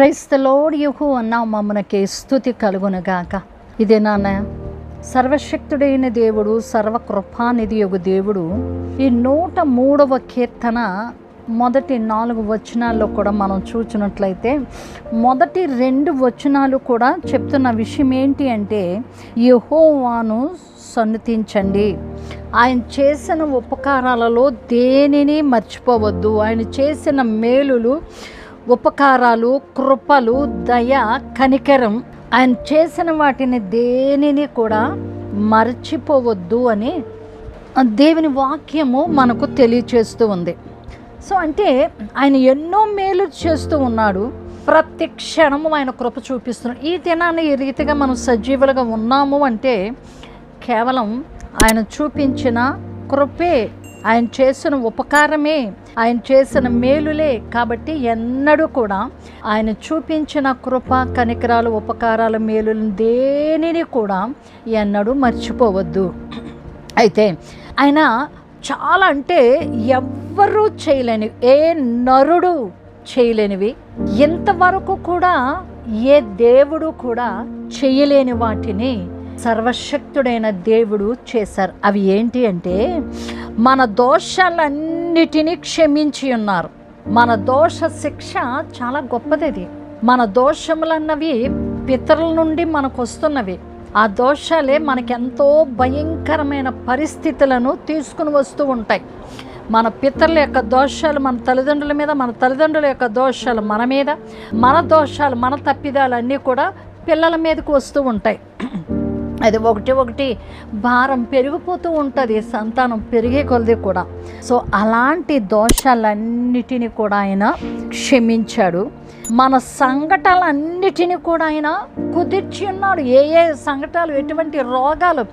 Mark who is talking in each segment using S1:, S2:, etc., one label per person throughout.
S1: క్రైస్తలోడు యుహు అన్నావు మమ్మనకి స్థుతి కలుగునుగాక. ఇదే నాన్న సర్వశక్తుడైన దేవుడు సర్వకృపానిధి యొక్క దేవుడు ఈ నూట మూడవ కీర్తన మొదటి నాలుగు వచనాల్లో కూడా మనం చూసినట్లయితే మొదటి రెండు వచనాలు కూడా చెప్తున్న విషయం ఏంటి అంటే యహోవాను సన్నతించండి ఆయన చేసిన ఉపకారాలలో దేనిని మర్చిపోవద్దు. ఆయన చేసిన మేలులు ఉపకారాలు కృపలు దయ కనికరం. ఆయన చేసిన వాటిని దేనిని కూడా మర్చిపోవద్దు అని దేవుని వాక్యము మనకు తెలియచేస్తూ ఉంది. సో అంటే ఆయన ఎన్నో మేలు చేస్తూ ఉన్నాడు. ప్రతి క్షణము ఆయన కృప చూపిస్తున్నాడు. ఈ దినాన్ని ఈ రీతిగా మనం సజీవులుగా ఉన్నాము అంటే కేవలం ఆయన చూపించిన కృపే ఆయన చేసిన ఉపకారమే ఆయన చేసిన మేలులే. కాబట్టి ఎన్నడూ కూడా ఆయన చూపించిన కృప కనికరాలు ఉపకారాల మేలులను దేనిని కూడా ఎన్నడూ మర్చిపోవద్దు. అయితే ఆయన చాలా అంటే ఎవ్వరూ చేయలేని ఏ నరుడు చేయలేనివి ఇంతవరకు కూడా ఏ దేవుడు కూడా చేయలేని వాటిని సర్వశక్తుడైన దేవుడు చేశారు. అవి ఏంటి అంటే మన దోషాలన్నిటినీ క్షమించి ఉన్నారు. మన దోష శిక్ష చాలా గొప్పది ఇది మన దోషములన్నవి పితరుల నుండి మనకు వస్తున్నవి ఆ దోషాలే మనకెంతో భయంకరమైన పరిస్థితులను తీసుకుని వస్తూ ఉంటాయి. మన పితరుల యొక్క దోషాలు మన తల్లిదండ్రుల మీద మన తల్లిదండ్రుల యొక్క దోషాలు మన మీద మన దోషాలు మన తప్పిదాలు అన్నీ కూడా పిల్లల మీదకు వస్తూ ఉంటాయి. అది ఒకటి ఒకటి భారం పెరిగిపోతూ ఉంటుంది సంతానం పెరిగే కొలది కూడా. సో అలాంటి దోషాలన్నిటినీ కూడా ఆయన క్షమించాడు. మన సంఘటనలన్నిటినీ కూడా ఆయన కుదిర్చి ఉన్నాడు. ఏ ఏ సంఘటనలు ఎటువంటి రోగాలు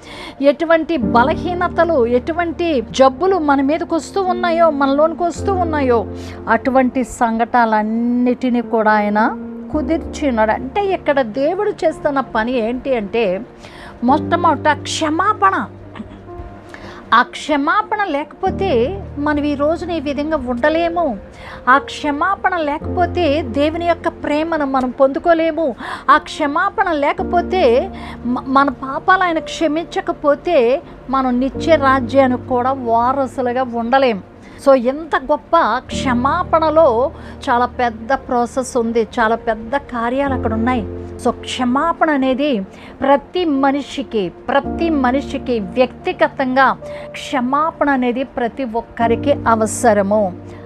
S1: ఎటువంటి బలహీనతలు ఎటువంటి జబ్బులు మన మీదకి వస్తూ ఉన్నాయో మనలోనికి వస్తూ ఉన్నాయో అటువంటి సంఘటనలన్నిటినీ కూడా ఆయన కుదిర్చి ఉన్నాడు. అంటే ఇక్కడ దేవుడు చేస్తున్న పని ఏంటి అంటే మొట్టమొదట క్షమాపణ. ఆ క్షమాపణ లేకపోతే మనం ఈ రోజున ఈ విధంగా ఉండలేము. ఆ క్షమాపణ లేకపోతే దేవుని యొక్క ప్రేమను మనం పొందుకోలేము. ఆ క్షమాపణ లేకపోతే మన పాపాలు ఆయన క్షమించకపోతే మనం నిత్య రాజ్యానికి కూడా వారసులుగా ఉండలేము సో ఎంత గొప్ప క్షమాపణలో చాలా పెద్ద ప్రాసెస్ ఉంది. చాలా పెద్ద కార్యాలు అక్కడ ఉన్నాయి. సో క్షమాపణ అనేది ప్రతి మనిషికి ప్రతి మనిషికి వ్యక్తిగతంగా క్షమాపణ అనేది ప్రతి ఒక్కరికి అవసరము.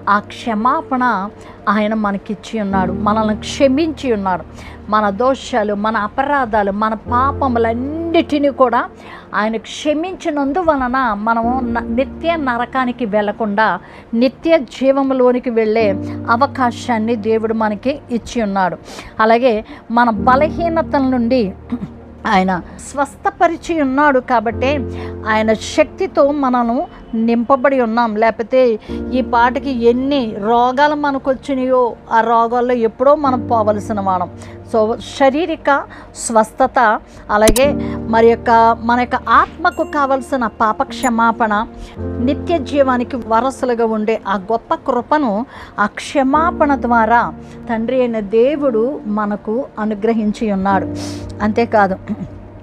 S1: ఆ క్షమాపణ ఆయన మనకిచ్చి ఉన్నాడు మనల్ని క్షమించి ఉన్నాడు. మన దోషాలు మన అపరాధాలు మన పాపములన్నిటినీ కూడా ఆయన క్షమించినందువలన మనము నిత్య నరకానికి వెళ్ళకుండా నిత్య జీవంలోనికి వెళ్ళే అవకాశాన్ని దేవుడు మనకి ఇచ్చి ఉన్నాడు. అలాగే మన బలహీనతల నుండి ఆయన స్వస్థపరిచి ఉన్నాడు కాబట్టి ఆయన శక్తితో మనము నింపబడి ఉన్నాం. లేకపోతే ఈ పాటకి ఎన్ని రోగాలు మనకు వచ్చినాయో ఆ రోగాల్లో ఎప్పుడో మనం పోవలసిన మనం సో శారీరక స్వస్థత అలాగే మరి యొక్క మన యొక్క ఆత్మకు కావలసిన పాప క్షమాపణ నిత్య జీవానికి వరసలుగా ఉండే ఆ గొప్ప కృపను ఆ క్షమాపణ ద్వారా తండ్రి అయిన దేవుడు మనకు అనుగ్రహించి ఉన్నాడు. అంతేకాదు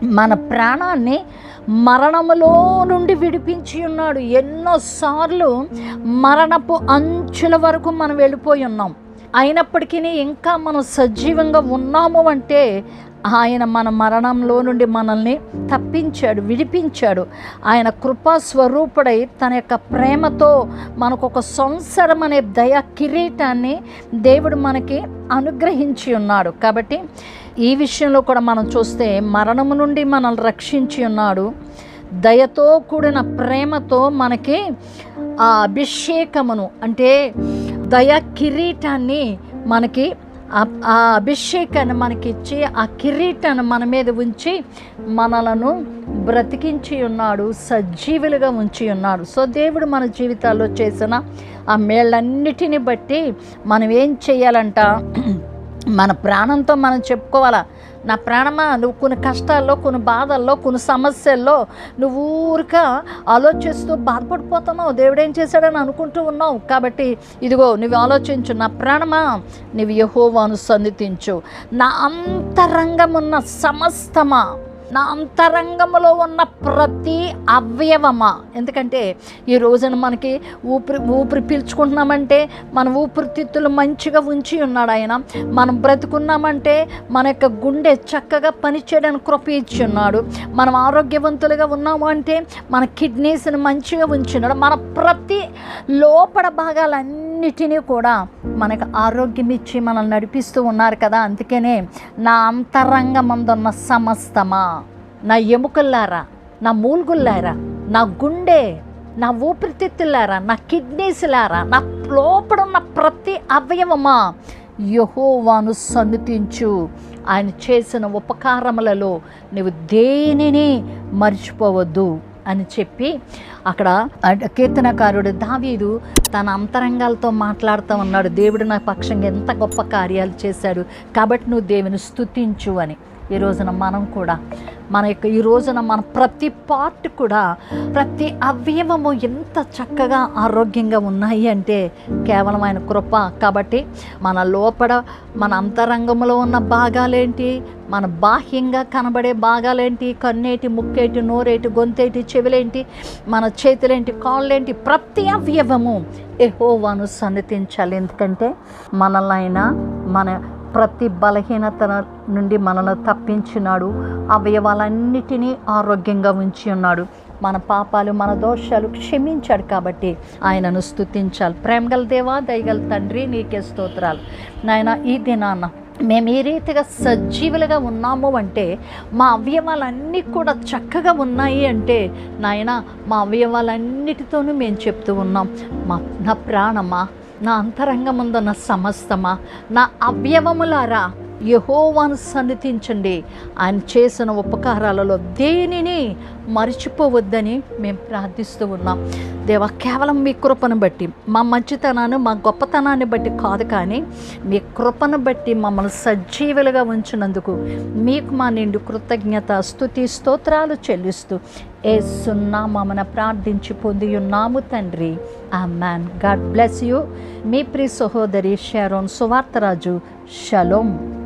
S1: మన ప్రాణాన్ని మరణములో నుండి విడిపించి ఉన్నాడు. ఎన్నోసార్లు మరణపు అంచుల వరకు మనం వెళ్ళిపోయి ఉన్నాం. అయినప్పటికీ ఇంకా మనం సజీవంగా ఉన్నాము అంటే ఆయన మన మరణంలో నుండి మనల్ని తప్పించాడు విడిపించాడు. ఆయన కృపా స్వరూపుడై తన యొక్క ప్రేమతో మనకు ఒక సంసారం అనే దయ కిరీటాన్ని దేవుడు మనకి అనుగ్రహించి ఉన్నాడు. కాబట్టి ఈ విషయంలో కూడా మనం చూస్తే మరణము నుండి మనల్ని రక్షించి ఉన్నాడు. దయతో కూడిన ప్రేమతో మనకి ఆ అభిషేకమును అంటే దయ కిరీటాన్ని మనకి ఆ- అభిషేకాన్ని మనకిచ్చి ఆ కిరీటాన్ని మన మీద ఉంచి మనలను బ్రతికించి ఉన్నాడు సజీవులుగా ఉంచి ఉన్నాడు. సో దేవుడు మన జీవితాల్లో చేసిన ఆ మేళ్ళన్నిటిని బట్టి మనం ఏం చేయాలంట? మన ప్రాణంతో మనం చెప్పుకోవాలా? నా ప్రాణమా? నువ్వు కొన్ని కష్టాల్లో కొన్ని బాధల్లో కొన్ని సమస్యల్లో నువ్వు ఊరిక ఆలోచిస్తూ బాధపడిపోతున్నావు. దేవుడు ఏం చేశాడని అనుకుంటూ ఉన్నావు. కాబట్టి ఇదిగో నువ్వు ఆలోచించు. నా ప్రాణమా? నువ్వు యహోవాను సన్నిధించు నా అంతరంగమున్న సమస్తమా? నా అంతరంగంలో ఉన్న ప్రతి అవయవమా? ఎందుకంటే ఈ రోజున మనకి ఊపిరి ఊపిరి పీల్చుకుంటున్నామంటే మన ఊపిరితిత్తులు మంచిగా ఉంచి ఉన్నాడు ఆయన. మనం బ్రతుకున్నామంటే మన యొక్క గుండె చక్కగా పనిచేయడానికి కృప ఇచ్చి ఉన్నాడు. మనం ఆరోగ్యవంతులుగా ఉన్నాము అంటే మన కిడ్నీస్ని మంచిగా ఉంచున్నాడు మన ప్రతి లోపల భాగాలన్నిటినీ కూడా మనకు ఆరోగ్యం ఇచ్చి మనల్ని నడిపిస్తూ ఉన్నారు కదా. అందుకనే నా అంతరంగమందున్న సమస్తమా? నా ఎముకల్లారా నా మూలుగుల్లారా నా గుండె నా ఊపిరితిత్తులారా నా కిడ్నీస్లారా నా లోపల ఉన్న ప్రతి అవయవమా యహోవాను సన్నిధించు ఆయన చేసిన ఉపకారములలో నువ్వు దేనిని మర్చిపోవద్దు అని చెప్పి అక్కడ కీర్తనకారుడు దావీదు తన అంతరంగాలతో మాట్లాడుతూ ఉన్నాడు. దేవుడు నా పక్షంగా ఎంత గొప్ప కార్యాలు చేశాడు కాబట్టి నువ్వు దేవుని స్తుతించు అని. ఈ రోజున మనం కూడా మన యొక్క ఈ రోజున మన ప్రతి పార్ట్ కూడా ప్రతి అవయవము ఎంత చక్కగా ఆరోగ్యంగా ఉన్నాయి అంటే కేవలం ఆయన కృప. కాబట్టి మన లోపల మన అంతరంగంలో ఉన్న భాగాలేంటి మన బాహ్యంగా కనబడే భాగాలేంటి కన్నేటి ముక్కేటి నోరేటి గొంతేటి చెవులేంటి మన చేతులేంటి కాళ్ళేంటి ప్రతి అవయవము ఎహోవాను సన్నతించాలి ఎందుకంటే మనల్ని మన ప్రతి బలహీనత నుండి మనల్ని తప్పించినాడు. అవయవాలన్నిటినీ ఆరోగ్యంగా ఉంచి ఉన్నాడు. మన పాపాలు మన దోషాలు క్షమించాడు కాబట్టి ఆయనను స్తుతించాలి. ప్రేమగల దేవా దయగల తండ్రి నీకే స్తోత్రాలు. నాయన ఈ దినాన్న మేము ఏ రీతిగా సజీవులుగా ఉన్నాము అంటే మా అవయవాలన్నీ కూడా చక్కగా ఉన్నాయి అంటే నాయన మా అవయవాలన్నిటితోనూ మేము చెప్తూ ఉన్నాం. మా నా ప్రాణమా? నా అంతరంగముందున్న సమస్తమా? నా అవయవములారా? యహోవాను సన్నిధించండి. ఆయన చేసిన ఉపకారాలలో దేనిని మర్చిపోవద్దని మేము ప్రార్థిస్తూ ఉన్నాం. దేవ కేవలం మీ కృపను బట్టి మా మంచితనాన్ని మా గొప్పతనాన్ని బట్టి కాదు కానీ మీ కృపను బట్టి మమ్మల్ని సజీవులుగా ఉంచినందుకు మీకు మా నిండు కృతజ్ఞత స్థుతి స్తోత్రాలు చెల్లిస్తూ ఏ సున్నా మమ్మల్ని ప్రార్థించి పొంది ఉన్నాము తండ్రి. Amen God bless you. మీ ప్రి సహోదరి షారోన్ సువార్తరాజు షలోం.